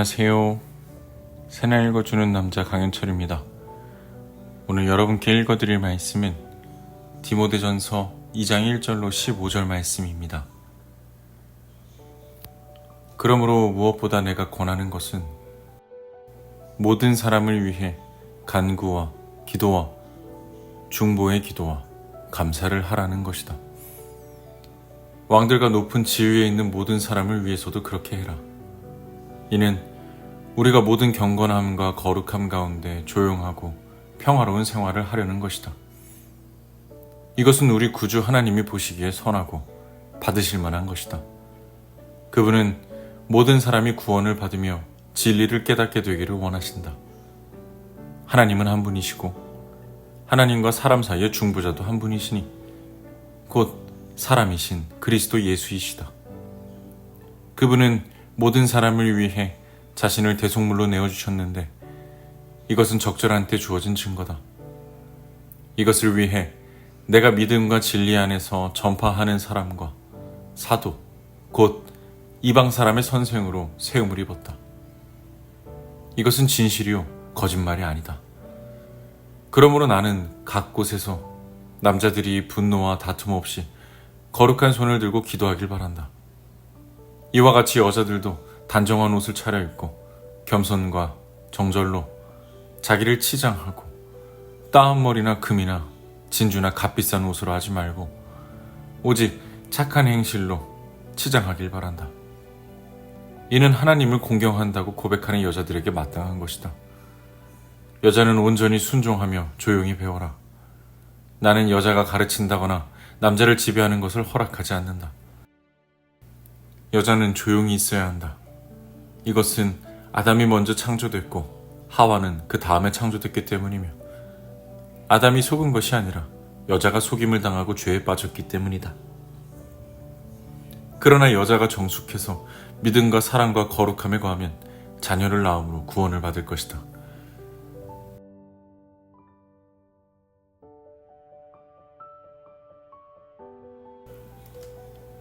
안녕하세요. 새날 읽어주는 남자 강현철입니다. 오늘 여러분께 읽어드릴 말씀은 디모데전서 2장 1절로 15절 말씀입니다. 그러므로 무엇보다 내가 권하는 것은 모든 사람을 위해 간구와 기도와 중보의 기도와 감사를 하라는 것이다. 왕들과 높은 지위에 있는 모든 사람을 위해서도 그렇게 해라. 이는 우리가 모든 경건함과 거룩함 가운데 조용하고 평화로운 생활을 하려는 것이다. 이것은 우리 구주 하나님이 보시기에 선하고 받으실 만한 것이다. 그분은 모든 사람이 구원을 받으며 진리를 깨닫게 되기를 원하신다. 하나님은 한 분이시고 하나님과 사람 사이의 중보자도 한 분이시니 곧 사람이신 그리스도 예수이시다. 그분은 모든 사람을 위해 자신을 대속물로 내어주셨는데 이것은 적절한 때 주어진 증거다. 이것을 위해 내가 믿음과 진리 안에서 전파하는 사람과 사도, 곧 이방 사람의 선생으로 세움을 입었다. 이것은 진실이요, 거짓말이 아니다. 그러므로 나는 각 곳에서 남자들이 분노와 다툼 없이 거룩한 손을 들고 기도하길 바란다. 이와 같이 여자들도 단정한 옷을 차려입고 겸손과 정절로 자기를 치장하고 따은 머리나 금이나 진주나 값비싼 옷으로 하지 말고 오직 착한 행실로 치장하길 바란다. 이는 하나님을 공경한다고 고백하는 여자들에게 마땅한 것이다. 여자는 온전히 순종하며 조용히 배워라. 나는 여자가 가르친다거나 남자를 지배하는 것을 허락하지 않는다. 여자는 조용히 있어야 한다. 이것은 아담이 먼저 창조됐고 하와는 그 다음에 창조됐기 때문이며 아담이 속은 것이 아니라 여자가 속임을 당하고 죄에 빠졌기 때문이다. 그러나 여자가 정숙해서 믿음과 사랑과 거룩함에 거하면 자녀를 낳음으로 구원을 받을 것이다.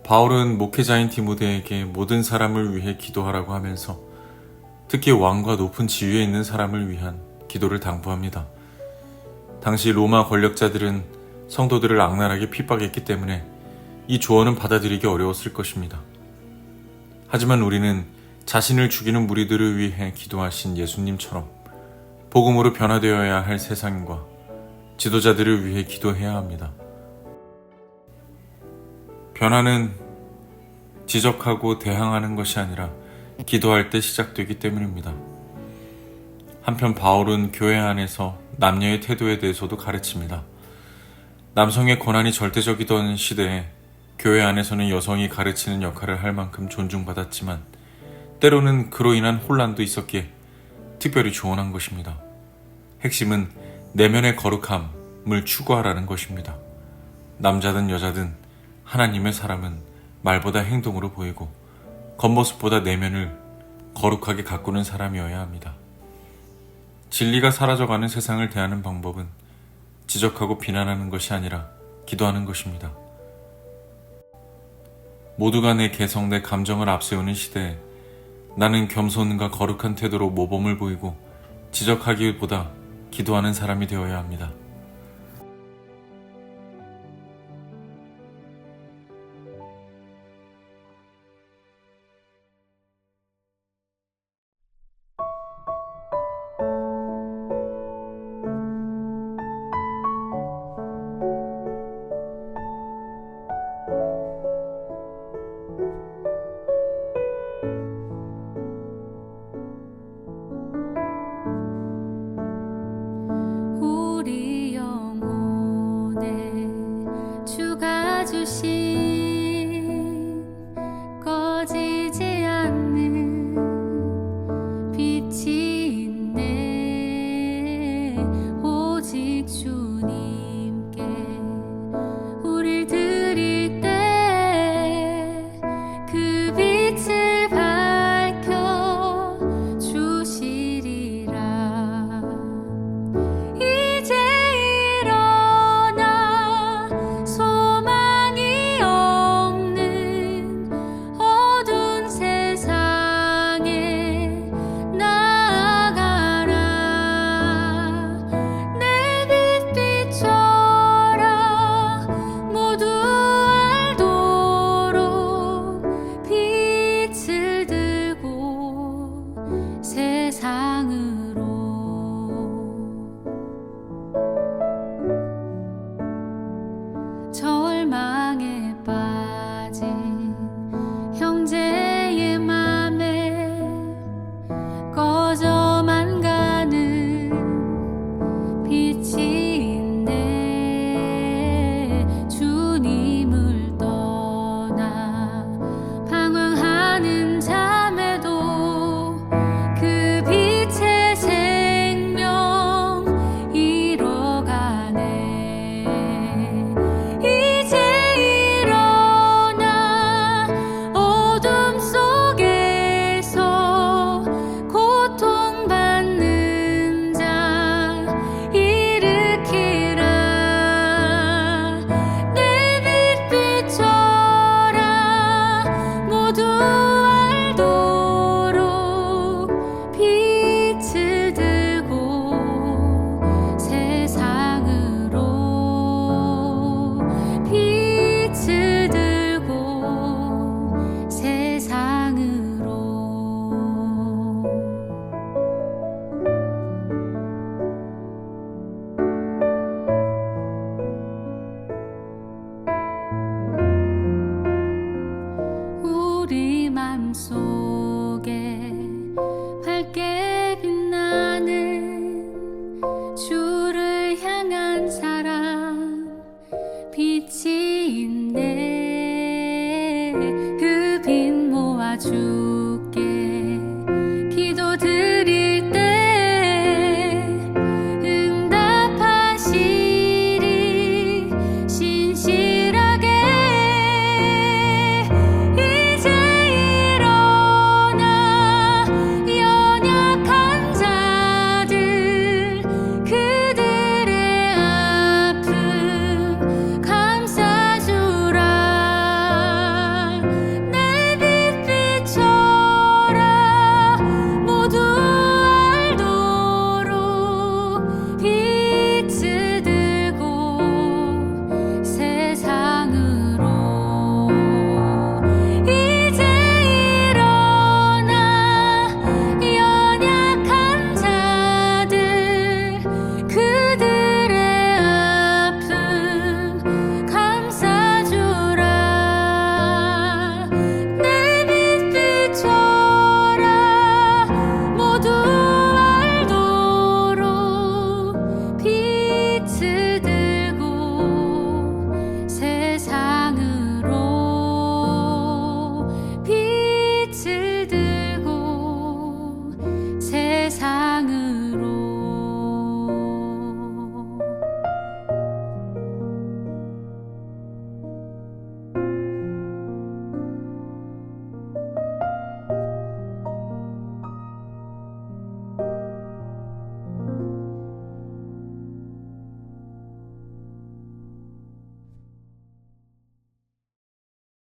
바울은 목회자인 디모데에게 모든 사람을 위해 기도하라고 하면서 특히 왕과 높은 지위에 있는 사람을 위한 기도를 당부합니다. 당시 로마 권력자들은 성도들을 악랄하게 핍박했기 때문에 이 조언은 받아들이기 어려웠을 것입니다. 하지만 우리는 자신을 죽이는 무리들을 위해 기도하신 예수님처럼 복음으로 변화되어야 할 세상과 지도자들을 위해 기도해야 합니다. 변화는 지적하고 대항하는 것이 아니라 기도할 때 시작되기 때문입니다. 한편 바울은 교회 안에서 남녀의 태도에 대해서도 가르칩니다. 남성의 권한이 절대적이던 시대에 교회 안에서는 여성이 가르치는 역할을 할 만큼 존중받았지만 때로는 그로 인한 혼란도 있었기에 특별히 조언한 것입니다. 핵심은 내면의 거룩함을 추구하라는 것입니다. 남자든 여자든 하나님의 사람은 말보다 행동으로 보이고 겉모습보다 내면을 거룩하게 가꾸는 사람이어야 합니다. 진리가 사라져가는 세상을 대하는 방법은 지적하고 비난하는 것이 아니라 기도하는 것입니다. 모두가 내 개성, 내 감정을 앞세우는 시대에 나는 겸손과 거룩한 태도로 모범을 보이고 지적하기보다 기도하는 사람이 되어야 합니다.